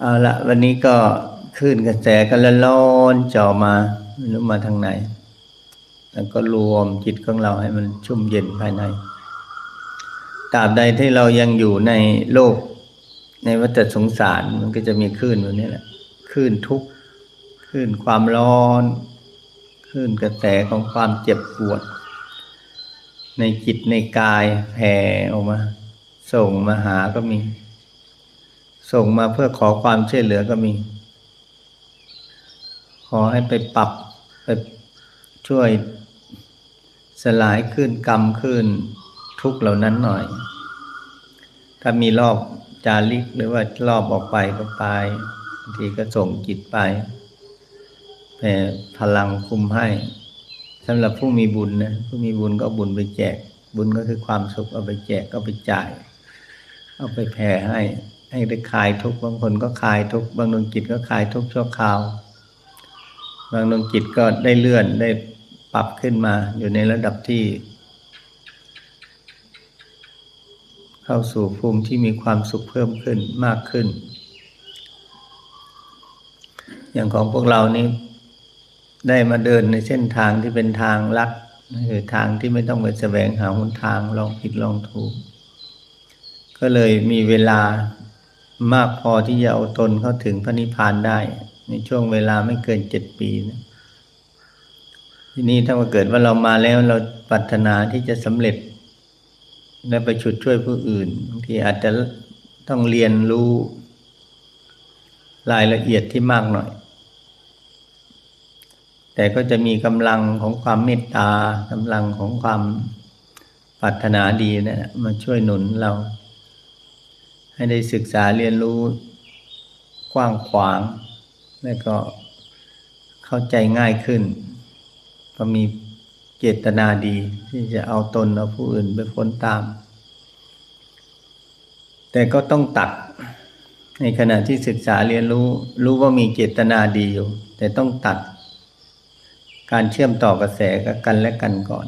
เอาละวันนี้ก็ขึ้นกระแสกันละร้อนจ่อมาไม่รู้มาทางไหน แล้วก็รวมจิตของเราให้มันชุ่มเย็นภายในตราบใดที่เรายังอยู่ในโลก ในวัฏสงสารมันก็จะมีคลื่นแบบนี้แหละคลื่นทุกข์คลื่นความร้อนคลื่นกระแสของความเจ็บปวด ในจิตในกายแผ่ออกมา ส่งมาหาก็มี ส่งมาเพื่อขอความช่วยเหลือก็มี ขอให้ไปปรับไปช่วยสลายขึ้นกรรมขึ้นทุกเหล่านั้นหน่อย ถ้ามีรอบจาริกหรือว่ารอบออกไปก็ไปบางทีก็ส่งจิตไปแผ่พลังคุมให้สำหรับผู้มีบุญนะผู้มีบุญก็บุญไปแจก บุญก็คือความสุขเอาไปแจกเอาไปจ่าย เอาไปแผ่ให้ ให้ได้คลายทุกข์บางคนก็คลายทุกข์บางดวงจิตก็คลายทุกข์ชั่วคราว บางดวงจิตก็ได้เลื่อนได้ปรับขึ้นมาอยู่ในระดับที่ เข้าสู่ภูมิที่มีความสุขเพิ่มขึ้นมากขึ้น อย่างของพวกเรานี้ได้มาเดินในเส้นทางที่เป็นทางลัดคือทางที่ไม่ต้องไปแสวงหาหนทางลองผิดลองถูก ก็เลยมีเวลา มากพอที่จะเอาตนเข้าถึงพระนิพพานได้ ในช่วงเวลาไม่เกินเจ็ดปีนะทีนี้ถ้าเกิดว่าเรามาแล้วเราปรารถนาที่จะสำเร็จ และไปฉุดช่วยผู้อื่นบางทีอาจจะต้องเรียนรู้รายละเอียดที่มากหน่อย แต่ก็จะมีกำลังของความเมตตากำลังของความปรารถนาดีนะมาช่วยหนุนเรา ให้ได้ศึกษาเรียนรู้กว้างขวาง และก็เข้าใจง่ายขึ้น ก็มีเจตนาดี ที่จะเอาตนเอาผู้อื่นไปพ้นตาม แต่ก็ต้องตัด ในขณะที่ศึกษาเรียนรู้ รู้ว่ามีเจตนาดีอยู่ แต่ต้องตัด การเชื่อมต่อกระแสกับกันและกันก่อน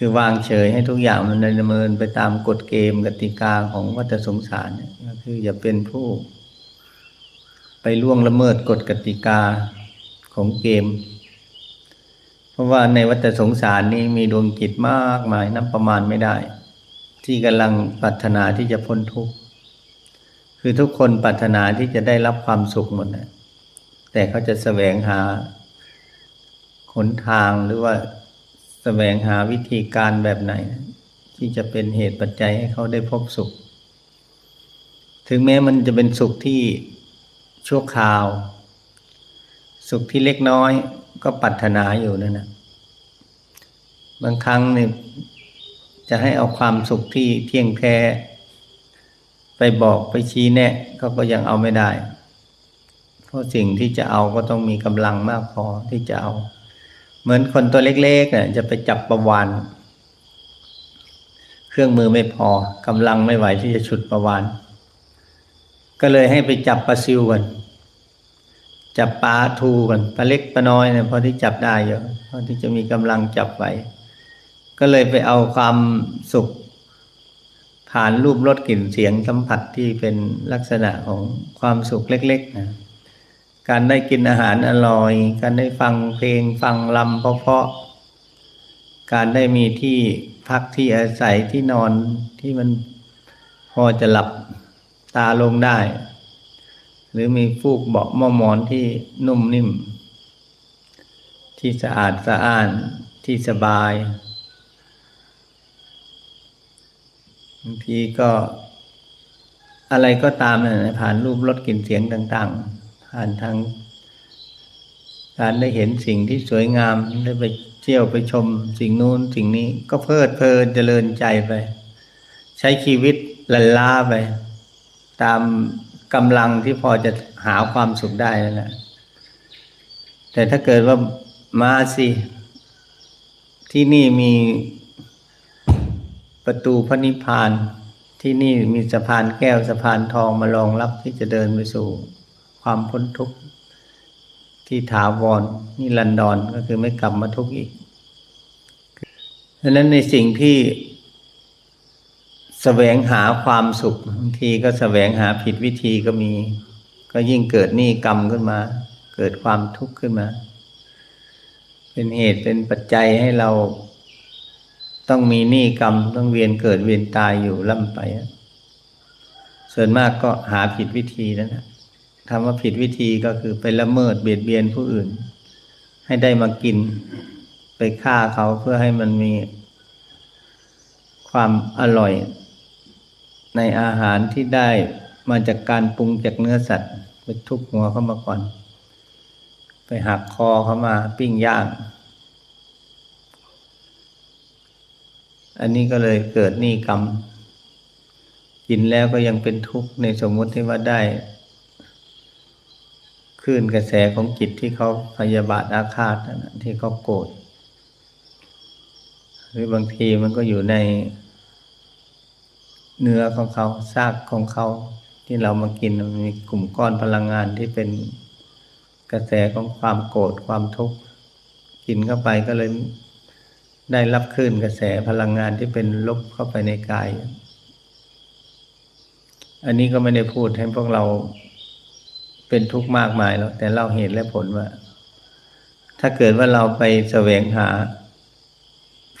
คือวางเฉยให้ทุกอย่างมันดำเนินไปตามกฎเกมกติกาของวัฏสงสารนี่ยก็คืออย่าเป็นผู้ ไปล่วงละเมิดกฎกติกาของเกม เพราะว่าในวัฏสงสารนี้มีดวงจิตมากมายนับประมาณไม่ได้ ที่กำลังปรารถนาที่จะพ้นทุกข์คือทุกคนปรารถนาที่จะได้รับความสุขหมดนะแต่เขาจะแสวงหาหนทางหรือว่า วงหาวิธีการแบบไหน ที่จะเป็นเหตุปัจจัยให้เขาได้พบสุข ถึงแม้มันจะเป็นสุขที่ชั่วคราว สุขที่เล็กน้อยก็ปรารถนาอยู่นั่นนะบางครั้งเนี่ยจะให้เอาความสุขที่เที่ยงแท้ ไปบอกไปชี้แนะเขาก็ยังเอาไม่ได้ เพราะสิ่งที่จะเอาก็ต้องมีกำลังมากพอที่จะเอา เหมือนคนตัวเล็กๆเนี่ยจะไปจับประวานเครื่องมือไม่พอกำลังไม่ไหวที่จะฉุดประวานก็เลยให้ไปจับปลาซิวกันจับปลาทูกันปลาเล็กปลาน้อยเนี่ยพอที่จับได้เยอะพอที่จะมีกำลังจับไว้ก็เลยไปเอาความสุข ผ่านรูปรสกลิ่นเสียงสัมผัสที่เป็นลักษณะของความสุขเล็กๆนะ การได้กินอาหารอร่อย การได้ฟังเพลงฟังลำเพราะๆการได้มีที่พักที่อาศัยที่นอนที่มันพอจะหลับตาลงได้ หรือมีฟูกเบาะหม้อหมอนที่นุ่มนิ่ม ที่สะอาดสะอ้านที่สบายบางทีก็อะไรก็ตามนะผ่านรูปรสกลิ่นเสียงต่าง ๆ ผ่านทางการได้เห็นสิ่งที่สวยงามได้ไปเที่ยวไปชมสิ่งนู้นสิ่งนี้ก็เพลิดเพลินเจริญใจไป ใช้ชีวิตลันล้าไป ตามกำลังที่พอจะหาความสุขได้นั่นแหละแต่ถ้าเกิดว่ามาสิ ที่นี่มีประตูพระนิพพานที่นี่มีสะพานแก้วสะพานทองมารองรับที่จะเดินไปสู่ ความพ้นทุกข์ที่ถาวรนี่ลันดอนก็คือไม่กลับมาทุกข์อีกดังนั้นในสิ่งที่แสวงหาความสุขบางทีก็แสวงหาผิดวิธีก็มี ก็ยิ่งเกิดหนี้กรรมขึ้นมา เกิดความทุกข์ขึ้นมา เป็นเหตุเป็นปัจจัยให้เราต้องมีหนี้กรรมต้องเวียนเกิดเวียนตายอยู่ล่ำไป ส่วนมากก็หาผิดวิธีนั่นนะ ทำว่าผิดวิธีก็คือไปละเมิดเบียดเบียนผู้อื่น ให้ได้มากิน ไปฆ่าเขาเพื่อให้มันมีความอร่อย ในอาหารที่ได้มาจากการปรุงจากเนื้อสัตว์ไปทุบหัวเข้ามาก่อน ไปหักคอเขามาปิ้งย่าง อันนี้ก็เลยเกิดหนี้กรรม กินแล้วก็ยังเป็นทุกข์ในสมมติที่ว่าได้ คลื่นกระแสของจิตที่เขาพยาบาทอาฆาตนะที่เขาโกรธหรือบางทีมันก็อยู่ในเนื้อของเขาซากของเขาที่เรามากินมันมีกลุ่มก้อนพลังงานที่เป็นกระแสของความโกรธความทุกข์กินเข้าไปก็เลยได้รับคลื่นกระแสพลังงานที่เป็นลบเข้าไปในกาย อันนี้ก็ไม่ได้พูดให้พวกเรา เป็นทุกข์มากมายแล้วแต่เล่าเหตุและผลว่า ถ้าเกิดว่าเราไปแสวงหา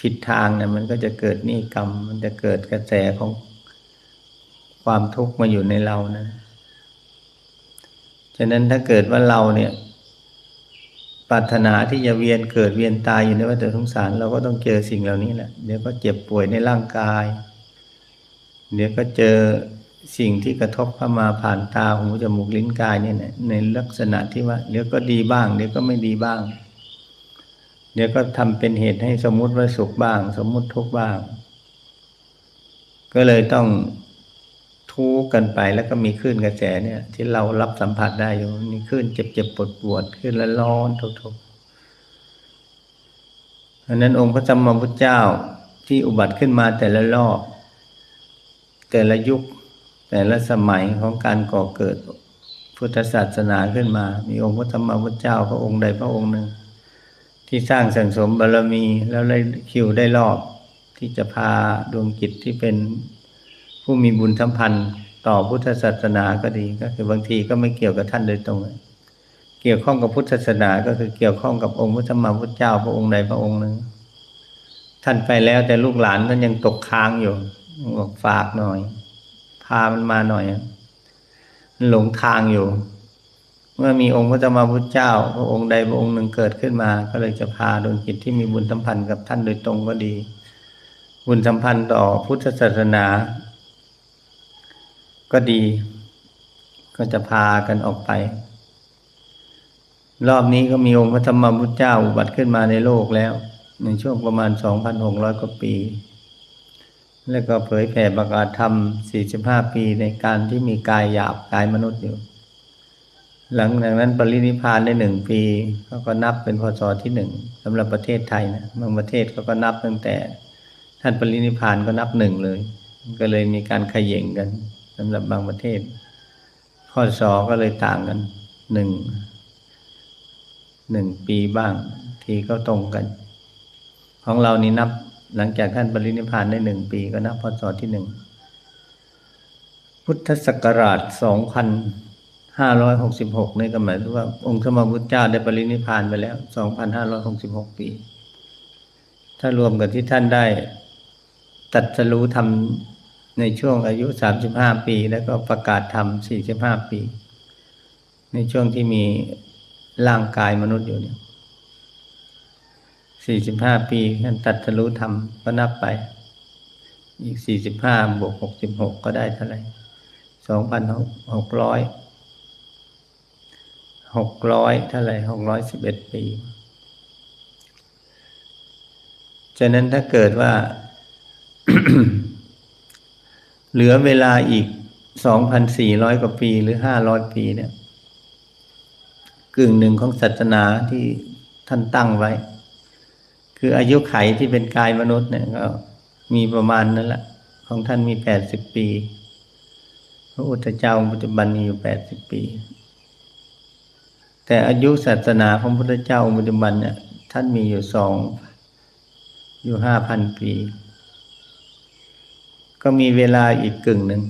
ผิดทางเนี่ยมันก็จะเกิดนี้กรรม มันจะเกิดกระแสของความทุกข์มาอยู่ในเรานะฉะนั้นถ้าเกิดว่าเราเนี่ยปรารถนาที่จะเวียนเกิดเวียนตายอยู่ในวัฏสงสารเราก็ต้องเจอสิ่งเหล่านี้แหละเดี๋ยวก็เจ็บป่วยในร่างกาย เดี๋ยวก็เจอ สิ่งที่กระทบเข้ามาผ่านตาหูจมูกลิ้นกายเนี่ยในลักษณะที่ว่าเดี๋ยวก็ดีบ้าง เดี๋ยวก็ไม่ดีบ้าง เดี๋ยวก็ทำเป็นเหตุให้สมมุติว่าสุขบ้าง สมมุติทุกบ้าง ก็เลยต้องทุกกันไปแล้วก็มีคลื่นกระแสเนี่ย ที่เรารับสัมผัสได้อยู่นี่คลื่นเจ็บเจ็บปวดปวดคลื่นละร้อนทุกทุกเพราะนั้นองค์พระสัมมาพุทธเจ้าที่อุบัติขึ้นมาแต่ละรอบแต่ละยุค แต่ละสมัยของการก่อเกิดพุทธศาสนาขึ้นมา มีองค์พระสัมมพุทธเจ้าพระองค์ใดพระองค์หนึ่ง ที่สร้างสังสมบารมีแล้วได้คิวได้รอบ ที่จะพาดวงจิตที่เป็นผู้มีบุญสัมพันธ์ต่อพุทธศาสนาก็ดีก็คือบางทีก็ไม่เกี่ยวกับท่านโดยตรง เกี่ยวข้องกับพุทธศาสนาก็คือเกี่ยวข้องกับองค์พระสัมมพุทธเจ้าพระองค์ใดพระองค์หนึ่ง ท่านไปแล้วแต่ลูกหลานท่านยังตกค้างอยู่บอกฝากหน่อยามันมาหน่อยมันหลงทางอยู่ เมื่อมีองค์พระสัมมาพุทธเจ้าพระองค์ใดพระองค์หนึ่งเกิดขึ้นมา ก็เลยจะพาดวงจิตที่มีบุญสัมพันธ์กับท่านโดยตรงก็ดี บุญสัมพันธ์ต่อพุทธศาสนา ก็ดี ก็จะพากันออกไป รอบนี้ก็มีองค์พระธรรมพุทธเจ้าอุบัติขึ้นมาในโลกแล้ว ในช่วงประมาณ 2,600 กว่าปี แล้วก็เผยแผ่ประกาศธรรม 45 ปีในการที่มีกายหยาบกายมนุษย์อยู่ หลังจากนั้นปรินิพานได้หนึ่งปีเขาก็นับเป็นพศที่หนึ่งสำหรับประเทศไทยนะบางประเทศเขาก็นับตั้งแต่ ท่านปรินิพพานก็นับหนึ่งเลย ก็เลยมีการขย่งกันสำหรับบางประเทศ ข้อสอก็เลยต่างกันหนึ่งหนึ่งปีบ้าง ทีก็ตรงกัน ของเรานี่นับ หลังจากท่านปรินิพพานได้หนึ่งปีก็นับพศที่หนึ่ง พุทธศักราชสองพันห้าร้อยหกสิบหกนี่ก็หมายถึงว่า องค์สมมาพุทธเจ้าได้ปรินิพพานไปแล้วสองพันห้าร้อยหกสิบหกปี ถ้ารวมกับที่ท่านได้ตัดสรู้ทำในช่วงอายุสามสิบห้าปี แล้วก็ประกาศธรรมสี่สิบห้าปี ในช่วงที่มีร่างกายมนุษย์อยู่เนี่ย สี่สิบห้าปีท่านตัดสรู้ธรรมก็นับไป อีกสี่สิบห้าบวกหกสิบหกก็ได้เท่าไหร่สองพันหกร้อยหกร้อยเท่าไหร่หกร้อยสิบเอ็ดปี ฉะนั้นถ้าเกิดว่า เหลือเวลาอีกสองพันสี่ร้อยกว่าปีหรือห้าร้อยปีเนี่ย กึ่งหนึ่งของศาสนาที่ท่านตั้งไว้ คืออายุไขที่เป็นกายมนุษย์เนี่ยก็มีประมาณนั้นแหละของท่านมีแปดสิบปี พระอุตเจ้าปัจจุบันมีอยู่แปดสิบปี แต่อายุศาสนาของพระพุทธเจ้าปัจจุบันเนี่ยท่านมีอยู่สองอยู่ห้าพันปี ก็มีเวลาอีกกึ่งหนึ่ง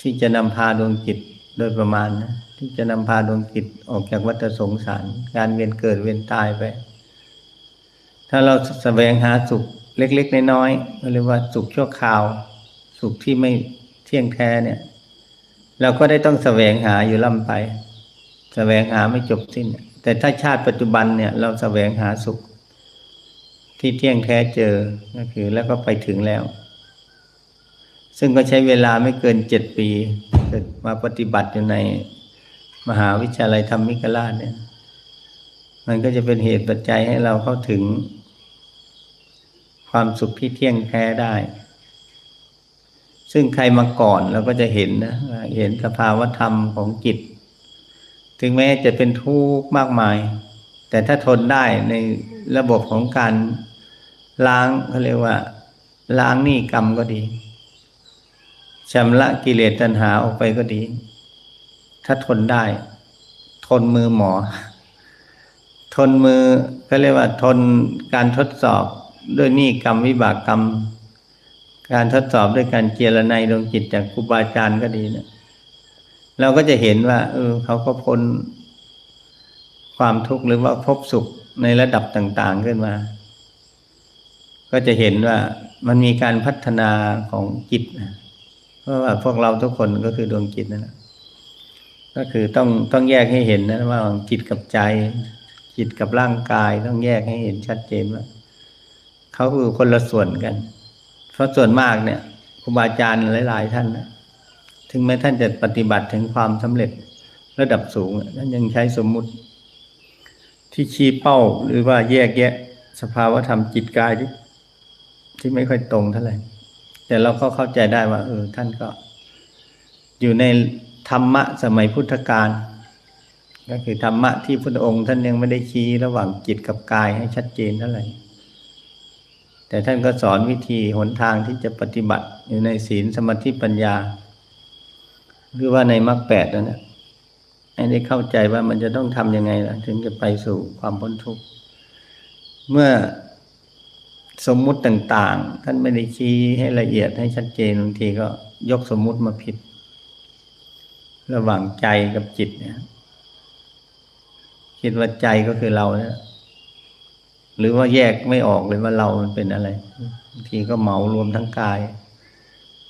ที่จะนำพาดวงจิตโดยประมาณนะที่จะนำพาดวงจิตออกจากวัฏสงสาร การเวียนเกิดเวียนตายไป ถ้าเราแสวงหาสุขเล็ก ๆ น้อยๆเรียกว่าสุขชั่วคราว สุขที่ไม่เที่ยงแท้เนี่ย เราก็ได้ต้องแสวงหาอยู่ล่ำไป แสวงหาไม่จบสิ้น แต่ถ้าชาติปัจจุบันเนี่ย เราแสวงหาสุข ที่เที่ยงแท้เจอก็คือแล้วก็ไปถึงแล้ว ซึ่งก็ใช้เวลาไม่เกินเจ็ดปี มาปฏิบัติอยู่ในมหาวิทยาลัยธรรมิกราชเนี่ย มันก็จะเป็นเหตุปัจจัยให้เราเข้าถึง ความสุขที่เที่ยงแท้ได้ ซึ่งใครมาก่อนเราก็จะเห็นนะเห็นสภาวธรรมของจิต ถึงแม้จะเป็นทุกข์มากมาย แต่ถ้าทนได้ในระบบของการล้างเขาเรียกว่า ล้างหนี้กรรมก็ดีชำระกิเลสตัณหาออกไปก็ดี ถ้าทนได้ ทนมือหมอ ทนมือก็เรียกว่าทนการทดสอบด้วยหนี้กรรมวิบากกรรม การทดสอบด้วยการเจรไนดวงจิตจากครูบาอาจารย์ก็ดีเนะเราก็จะเห็นว่า เออ เขาก็พ้นความทุกข์หรือว่าพบสุขในระดับต่าง ๆ ขึ้นมา ก็จะเห็นว่ามันมีการพัฒนาของจิตนะเพราะว่าพวกเราทุกคนก็คือดวงจิตนั่นแหละก็คือต้องต้องแยกให้เห็นนะว่าจิตกับใจ จิตกับร่างกายต้องแยกให้เห็นชัดเจนว่าเขาคือคนละส่วนกัน เพราะส่วนมากเนี่ยครูบาอาจารย์หลาย ๆ ท่านนะถึงแม้ท่านจะปฏิบัติถึงความสำเร็จระดับสูงท่านยังใช้สมมุติ ที่ชี้เป้าหรือว่าแยกแยะ สภาวะธรรมจิตกายที่ที่ไม่ค่อยตรงเท่าไหร่แต่เราก็เข้าใจได้ว่า เออ ท่านก็ อยู่ในธรรมะสมัยพุทธกาล ก็คือธรรมะที่พระองค์ท่านยังไม่ได้ชี้ระหว่างจิตกับกายให้ชัดเจนเท่าไหร่ แต่ท่านก็สอนวิธีหนทางที่จะปฏิบัติอยู่ในศีลสมาธิปัญญา หรือว่าในมรรคแปดนั่นแหละให้ได้เข้าใจว่ามันจะต้องทำยังไงล่ะ ถึงจะไปสู่ความพ้นทุกข์ เมื่อสมมุติต่าง ๆ ท่านไม่ได้ชี้ให้ละเอียดให้ชัดเจนบางทีก็ยกสมมุติมาผิด ระหว่างใจกับจิตเนี่ย คิดว่าใจก็คือเราเนี่ยหรือว่าแยกไม่ออกเลยว่าเรามันเป็นอะไรบางทีก็เหมารวมทั้งกาย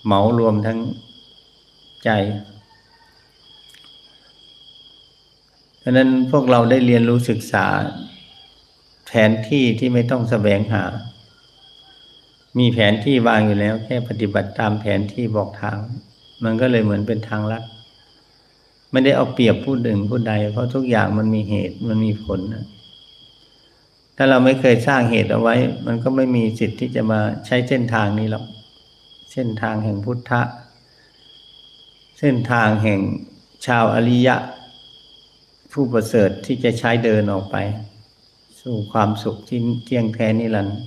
เหมารวมทั้งใจเพราะนั้นพวกเราได้เรียนรู้ศึกษา แผนที่ที่ไม่ต้องแสวงหา มีแผนที่วางอยู่แล้ว แค่ปฏิบัติตามแผนที่บอกทาง มันก็เลยเหมือนเป็นทางลัด ไม่ได้เอาเปรียบผู้หนึ่งผู้ใด เพราะทุกอย่างมันมีเหตุมันมีผลนะถ้าเราไม่เคยสร้างเหตุเอาไว้ มันก็ไม่มีสิทธิ์ที่จะมาใช้เส้นทางนี้หรอก เส้นทางแห่งพุทธะ เส้นทางแห่งชาวอริยะ ผู้ประเสริฐที่จะใช้เดินออกไป สู่ความสุขที่เที่ยงแท้นิรันดร์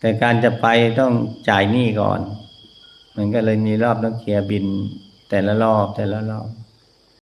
แต่การจะไปต้องจ่ายหนี้ก่อน มันก็เลยมีรอบต้องเคลียร์บิน แต่ละรอบแต่ละรอบ